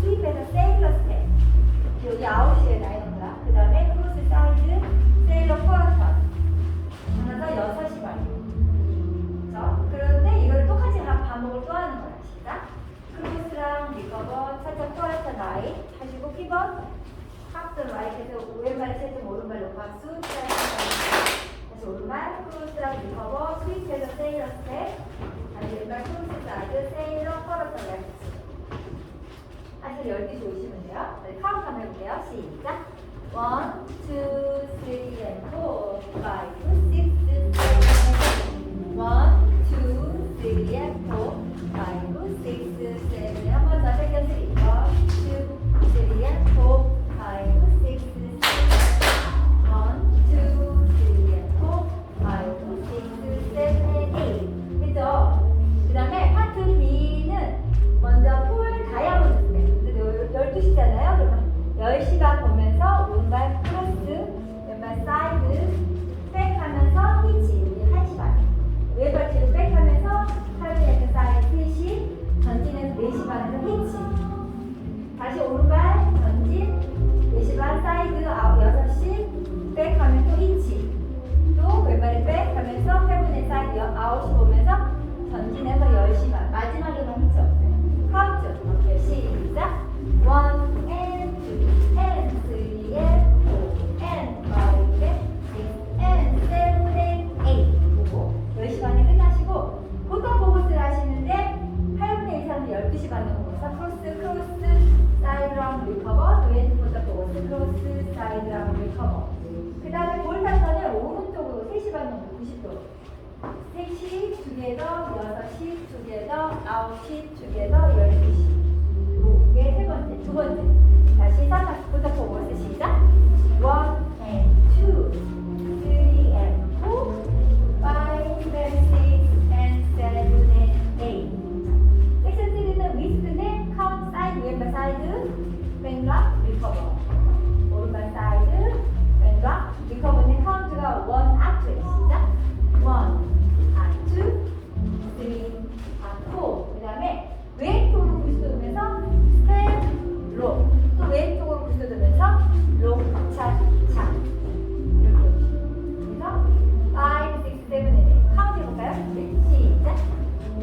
sleep in a same 열기 조이시면 돼요. 네, 카운트 한번 해볼게요. 시작. 1, 2,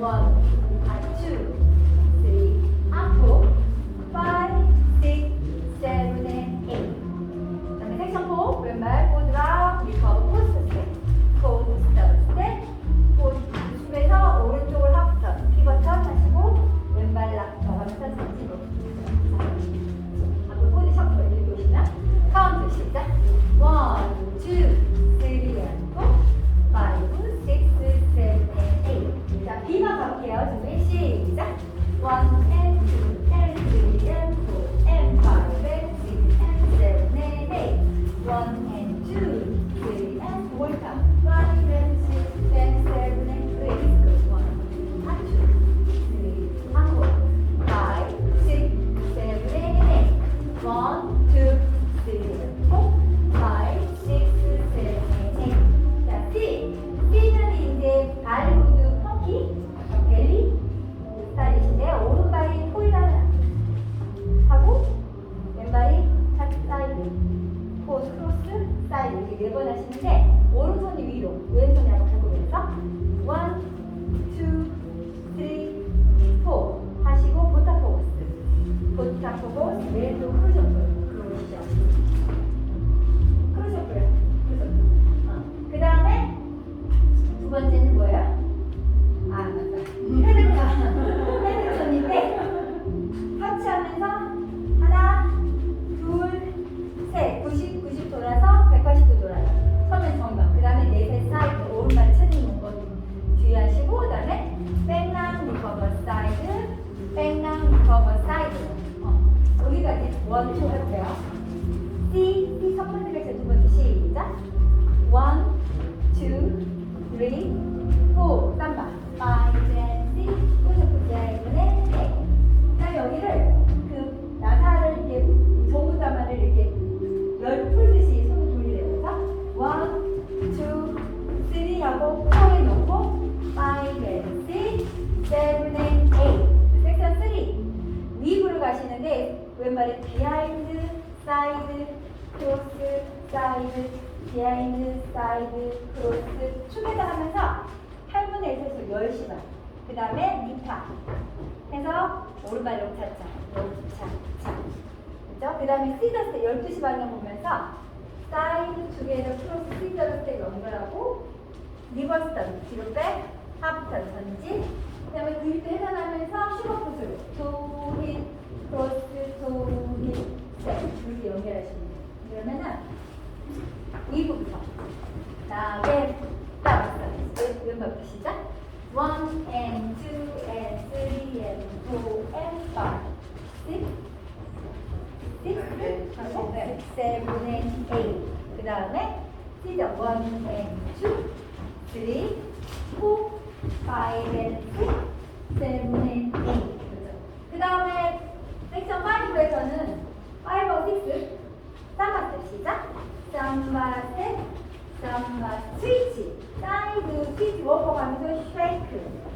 忘了 오른손이 위로, 왼손이 아까 발굽에서 one, two, 하시고 보타 포스, 보타 포스 왼손 크루저프 그러시죠. 크루저프요, 크루저프. 그 다음에 두 번째는 뭐예요? 원 초급돼요. C, C 첫 번째 글자 두 번째 시작. One, two, 사이드, 비하인드 사이드, 크로스 축에다 하면서 8분의 1세수 10시 반. 그 다음에 미파 해서 오른발 이렇게 찼죠. 이렇게 차, 차. 그죠? 그 다음에 시더스 12시 반경 보면서 사이드 두 개를 크로스 시더스 때 연결하고 리버스 턴, 뒤로 빼, 하프 턴, 전지. 그 다음에 그립도 회전하면서 슈거풋으로 두 힙, 크로스, 두 힙, 셋. 이렇게 연결하시면 돼요. 그러면은 왼발 시작. 1 and 2 and 3 and 4 and 5 6 6 하고 7 and 8 그 다음에 시작 1 and 2 3 4 5 and 6 7 and 8 그 다음에 섹션 5에서는 5, 6 삼바 시작 삼바 셋 삼바 스위치 사이드 스위치 워커가면서 쉐이크.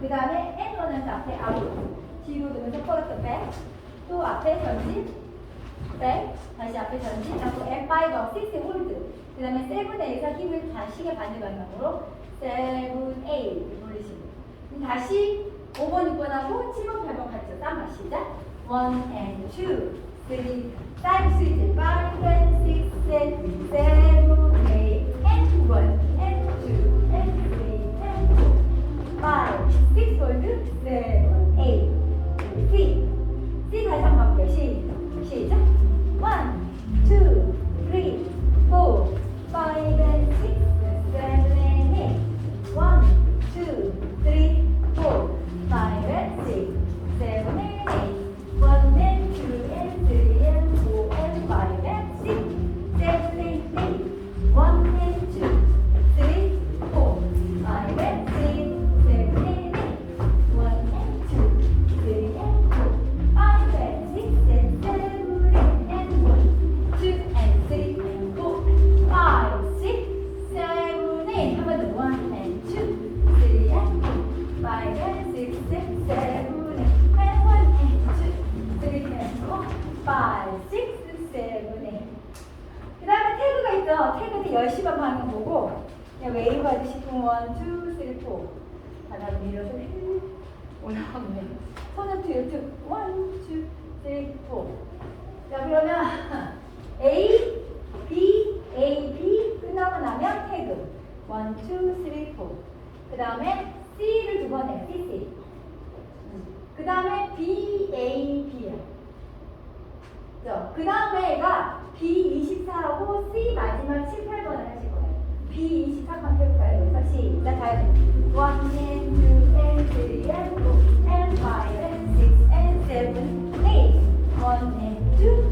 그 다음에 엔터는 앞에 아웃 뒤로 돌면서 포르트 백또 앞에 전진 백. 다시 앞에 전진 하고 M5, 6 홀드. 그 다음에 7에서 힘을 다시게 반대 방향으로 7, 8 돌리시고 다시 5번, 6번 하고 7번, 8번 같이 쌈바 시작. 1 and 2 3 사이드 스위치 5 and 6 and 7 8 and 1 and 2 and 3 and 4 5 6홀 1, 2, 3, 4 바닥 밀어서 휙 올라오면 손은 뒤로 툭 1, 2, 3, 4 자, 그러면 A, B, A, B 끝나고 나면 태그 1, 2, 3, 4. 그 다음에 C를 두 번 해. C, C. 그 다음에 B, A, B야. 그 다음에가 B24하고 C 마지막 7, 8 One and 2 and 3 and 4 and 5 and 6 and 7 8 1 and 2